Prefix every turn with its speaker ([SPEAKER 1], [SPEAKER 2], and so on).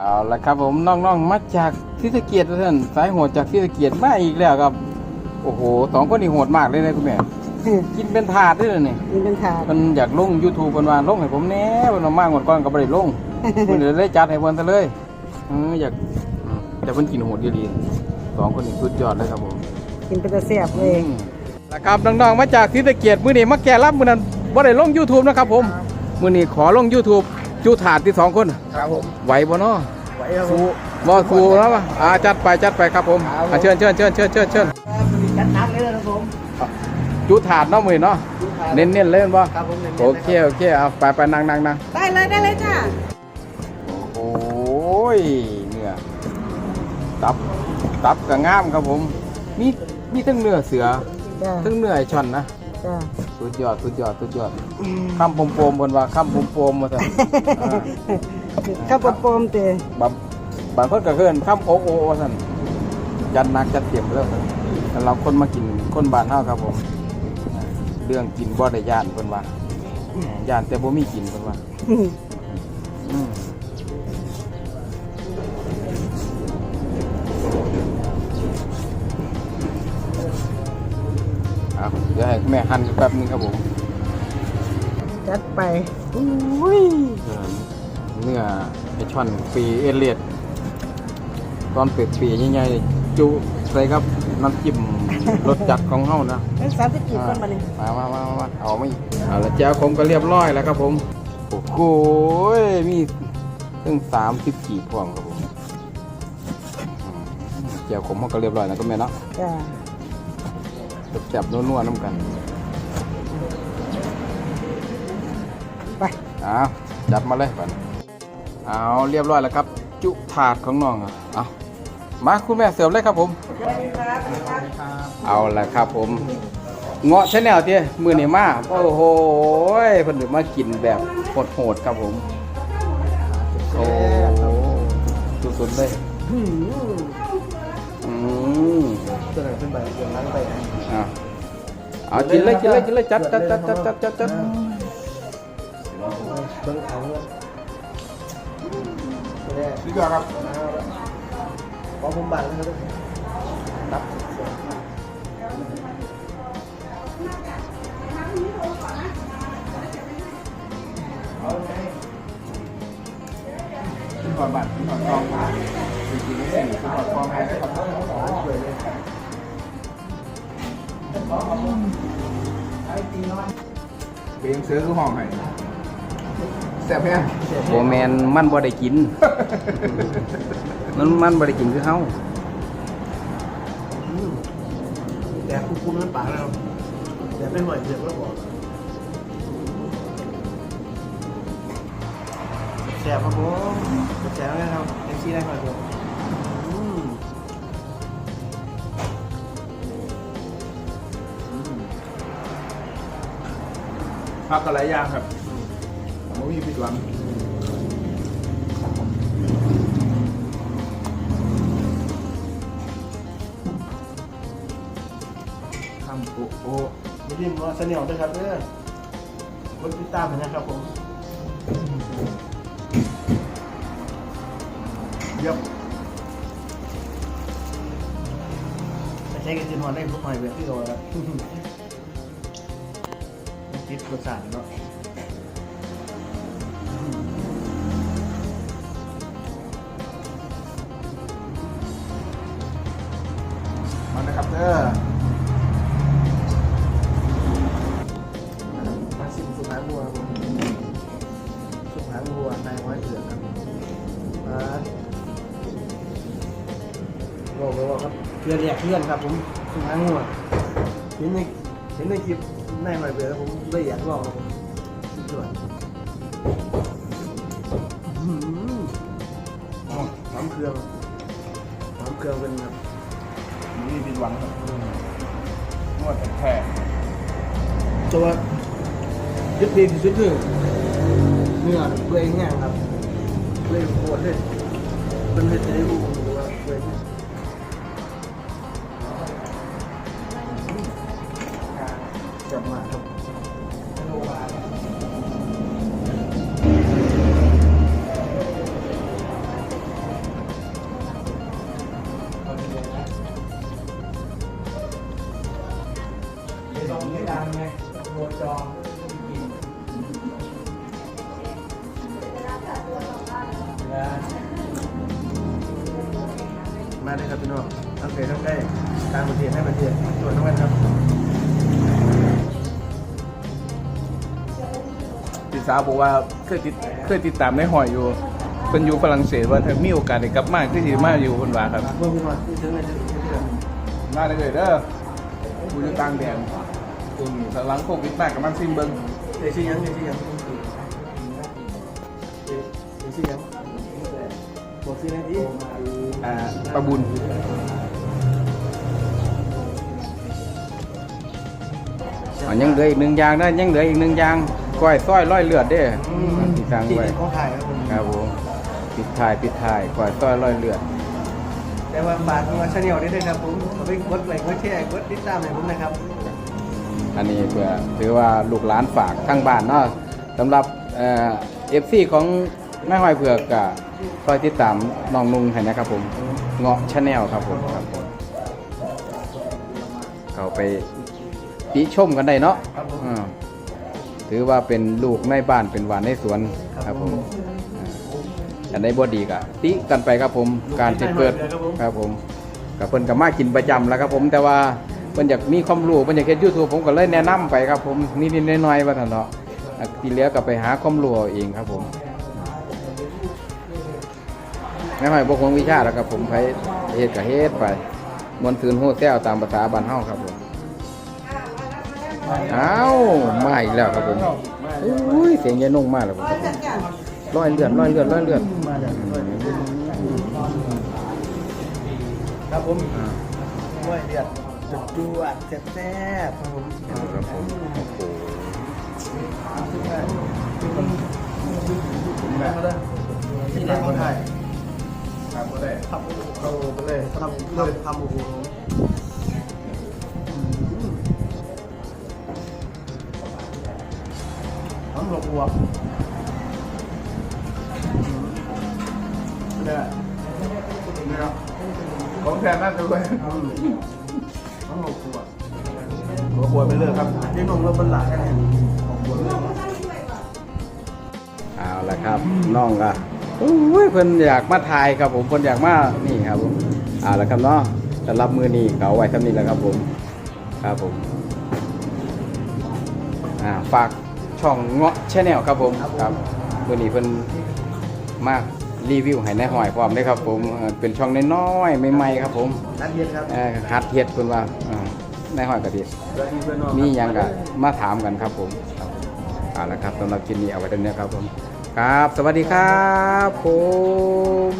[SPEAKER 1] เอาละครับผมน้องๆมาจากที่สะเกียดท่านสายโหดจากที่สะเกียดมาอีกแล้วครับ โอ้โหสองคนนี้โหดมากเลยนะคุณแม่กินเป็นถาดด้วยเหรอนี่
[SPEAKER 2] นี่เป็นถาด
[SPEAKER 1] มันอยากลง YouTube เพิ่นว่าลงให้ผมแหน่เพิ่นว่ามากกว่าก่อนก็บ่ได้ลงเพิ่นเลยจัดให้เพิ่นซะเลยเอออยากอืมแต่เพิ่นกินโหดดีๆสองคนนี้สุดยอดเลยครับผม
[SPEAKER 2] กินเป็นตะเสียบเลย
[SPEAKER 1] ละครับน้องๆมาจากศรีสะเกียดมื้อนี้มาแก่รับมื้อนั้นบ่ได้ลง YouTube นะครับผมมื้อนี้ขอลง YouTube จูถาดที่สองคน
[SPEAKER 3] ครับผม
[SPEAKER 1] ไหวบ่เนาะ
[SPEAKER 3] ไหวครับผ
[SPEAKER 1] สู้
[SPEAKER 3] ม
[SPEAKER 1] บ่สู้แล้วป่ะอ่าจัดไปจัดไปครับผม
[SPEAKER 3] ครับผม
[SPEAKER 1] อะเชิญเชิญเชิญเชิญเชิญเชิญ
[SPEAKER 3] จัดหนักเลยนะครับผม
[SPEAKER 1] จูถาดเนาะมื้อนี้เนาะเน้นๆเลยแม่นบ่
[SPEAKER 3] ครับผมน้นๆ
[SPEAKER 1] โอเคโอเคเอาไปไปนั่งนั่งนั่ง
[SPEAKER 2] ได้เลยได้เลยจ้า
[SPEAKER 1] โอ้ยเนื้อตับตับก็งามครับผม มีมีทั้งเนื้อเสือ
[SPEAKER 2] จ้า
[SPEAKER 1] ทั้งเนื้อไอ้ช่อนนะ
[SPEAKER 2] จ้า
[SPEAKER 1] สุดยอดสุดยอดสุดยอดคำปมโปมๆเพิ่นว่าคำปมโปมๆว่าซั่นอ่า
[SPEAKER 2] ข้าวปมๆเตะ
[SPEAKER 1] บางบางคนก็เคินคำโอโอว่าซั่นจัดหนักจัดเต็มเลยสำหรับคนมากินคนบ้านเฮาครับผมอ่าเรื่องกินบ่ได้ย่านเพิ่นว่าย่านแต่บ่มีกินเพิ่นว่าอืมเอา แม่หั่นแป๊บนึงครับผม
[SPEAKER 2] จัดไปอุ้ย
[SPEAKER 1] เออเนื้อไอช่อนปีเอเลียดตอนเปิดปีใหญ่ๆจุใส่ครับน้ำจิ้มรสจัดของเฮานะ
[SPEAKER 2] เป็นสามสิบกี่คนมาเนี่ย
[SPEAKER 1] มามามามามาเอาไม่เอาละแจ้วผมก็เรียบร้อยแล้วครับผมโอ้โหมีตั้งสามสิบกี่พวงครับผมอืมแจ้วผมเขาก็เรียบร้อยแล้วก็แม่เนาะ
[SPEAKER 2] จ้า
[SPEAKER 1] จับๆนัวๆน้ำกัน
[SPEAKER 2] ไป
[SPEAKER 1] เอาจัดมาเลยก่อนเอาเรียบร้อยแล้วครับ จุถาดของน้องอะเอามาคุณแม่เสิร์ฟเลยครับผม เอาละครับผม เงาะชาแนลเตี้ยมือนี่มาโอ้โหเพิ่นมากินแบบโหดๆครับผม โอ้สุดๆเลย
[SPEAKER 3] เอา
[SPEAKER 1] กินเลยกินเลยกินเลยจัดจัดจัดจัดจัดจัดจัด
[SPEAKER 3] เบิ้งเอา เลยตัวแรก
[SPEAKER 1] สุดยอดครับ
[SPEAKER 3] ขอผมบังนะครับรับ
[SPEAKER 1] ขึ้นก่อนบัตรขึ้นก่อนกองมาจริงๆไม่ใช่ขึ้นก่อนกองให้ครับ
[SPEAKER 3] สวยเลย
[SPEAKER 1] เบียงซื้อคือห้องให้แซ่บแม่โบแมนมันบ่ได้กิน มันมันบ่ได้กินคือเฮา
[SPEAKER 3] แต่คุ้มๆนั้นปากแล้วแต่ไม่ห่วยเดือดก็บอกแซ่บครับผมแซ่บเลยครับเอฟซีได้หน่อยเดียว
[SPEAKER 1] พักอะไรย่างครับผมมีผิดหวัง
[SPEAKER 3] คำโอ้โอ้ไม่ได้มาเสนียวด้วยครับเด้อรถติดตามเห็นนะครับผมเยี่ยมไม่ใช่กันจินหอนได้พวกหอยเวทที่โดนแล้วคิด รสชาติเนาะมานะครับเด้อมาชิมสุนัขวัวครับผมสุนัขวัวในายไว้เถื่อนครับมาบอกเลยว่าครับเพื่อนเรียกเพื่อนครับผมสุนัขวัวเห็นในเห็นในคลิป นายไว้เถื่อผมละเอียดบอกครับผมสุดยอดอื้อหือน้ำเครื่องน้ำเครื่องเป็นครับ
[SPEAKER 1] มีผิดหวังครับนวดแท้
[SPEAKER 3] ตัวยึดดีที่สุดคือเนื้อเปื่อยแห้งครับเปื่อยโคตรเลยเป็นเห็ดได้รู้หรือว่าเปื่อยแมาเลยครับพี่น้องทั้งเฟซทั้งใกล้ต่างประเทศให้ประเทศตรวจทั้งวันครับ
[SPEAKER 4] พี่สาวบอกว่าเคยติดเคยติดตามในหอยอยู่เป็นอยู่ฝรั่งเศสว่าถ้ามีโอกาสได้กลับมาที่สิมาอยู่คนว่าครับ
[SPEAKER 3] เมื่อพี่มาที่ถึงเลยถึงเลย
[SPEAKER 4] มาได้เลยเด้อกูอยู่ต่างแดนตรงนี้สลังโควิดมากกับมันซิมเบิง
[SPEAKER 3] เดี๋ยวชื่อยังเดี๋ยวชื่อยังเดี๋ยวชื่อยัง บอกชื่ออะไรดี
[SPEAKER 4] อ่าปะบุญ
[SPEAKER 1] อ๋อยังเหลืออีกหนึ่งอย่างนะยังเหลืออีกหนึ่งอย่างก้อยซ้อยร้อยเลือดเด้ที่สั่ง
[SPEAKER 3] ที่
[SPEAKER 1] ไว้
[SPEAKER 3] ของถ่ายครับผม
[SPEAKER 1] ครับผมปิดท้ายปิดท้ายก้อยซ้อยร้อยเลือด
[SPEAKER 3] แต่ว่าฝากมาชาแนลได้ด้วยครับผมขอไปกดไลค์กดแชร์กดติดตามให้ผมนะครับ
[SPEAKER 1] อันนี้เพื่อถือว่าลูกหลานฝากทั้งบ้านเนาะสำหรับเอ่อฟซีของ แม่หอยเผือกก็คอยติดตามน้องนุ่งให้นะครับผมเงาะชาแนลครับผมครับผมเขาไปติชมกันได้เนาะ
[SPEAKER 3] ครับผม
[SPEAKER 1] อ่าถือว่าเป็นลูกในบ้านเป็นหวานในสวนครับผมอันใดบ่ดีก็ติกันไปครับผมการที่เปิดครับผมกับเพิ่นก็มากินประจำแล้วครับผมแต่ว่าเพิ่นอยากมีความรู้เพิ่นอยากเฮ็ด YouTube ผมก็เลยแนะนำไปครับผมนิดๆหน้อยๆว่าท่านเนาะอะที่เหลือก็ไปหาความรู้เอาเองครับผม ไม่ค่อยบ่คงวิชาแล้วครับผมไปเฮ็ดก็เฮ็ดไปมวนซืนโฮแซวตามภาษาบ้านเฮาครับผมอ้าวมาอีกแล้วครับผมอุ้ยเสียงยายนุ่งมากเลยผมร้อยเลือดร้อยเลือดร้อยเลือด
[SPEAKER 3] มาจากครับผม
[SPEAKER 1] อ่า
[SPEAKER 3] ด้วยเดือดจุดจวดแซ่บๆครับผม
[SPEAKER 1] ครับผมโอ้โห
[SPEAKER 3] ที่ไหนก็ได้
[SPEAKER 4] ค รับก็ได้
[SPEAKER 3] ทำเอาไปเลยทำเลยทำโอ้โหทำหลบหัวเนี่ยเนี่ย
[SPEAKER 4] ของแทนน่าจะด้วย
[SPEAKER 3] ทำหลบหัวหัวหัวไปเลยครับที่นงเราบรรลัยกันเลยหัวเลย
[SPEAKER 1] เอาละครับน้องก็ อุ้ยเพิ่นอยากมาถ่ายครับผมเพิ่นอยากมานี่ครับผมเอาละครับเนาะสำหรับมือนี้เขาไว้เท่านี้แหละครับผมครับผมอ่าฝากช่องเงาะชแนลครับผมครับมือนี้เพิ่นมารีวิวให้ในายหอยพร้อมเลยครับผมเอ่อเป็นช่องน้อยๆใหม่ๆครับผม
[SPEAKER 3] นัดเย็นครับ
[SPEAKER 1] เอ่อหัดเฮ็ดเพิ่นว่าอ่าในห้อยกะทิ
[SPEAKER 3] เพื่อนเพื่อนน้อง
[SPEAKER 1] มีหยังก็มาถามกันครับผมครับเอาละครับสำหรับคลิปนี้เอาไว้เท่านี้ครับผม ครับ สวัสดีครับผม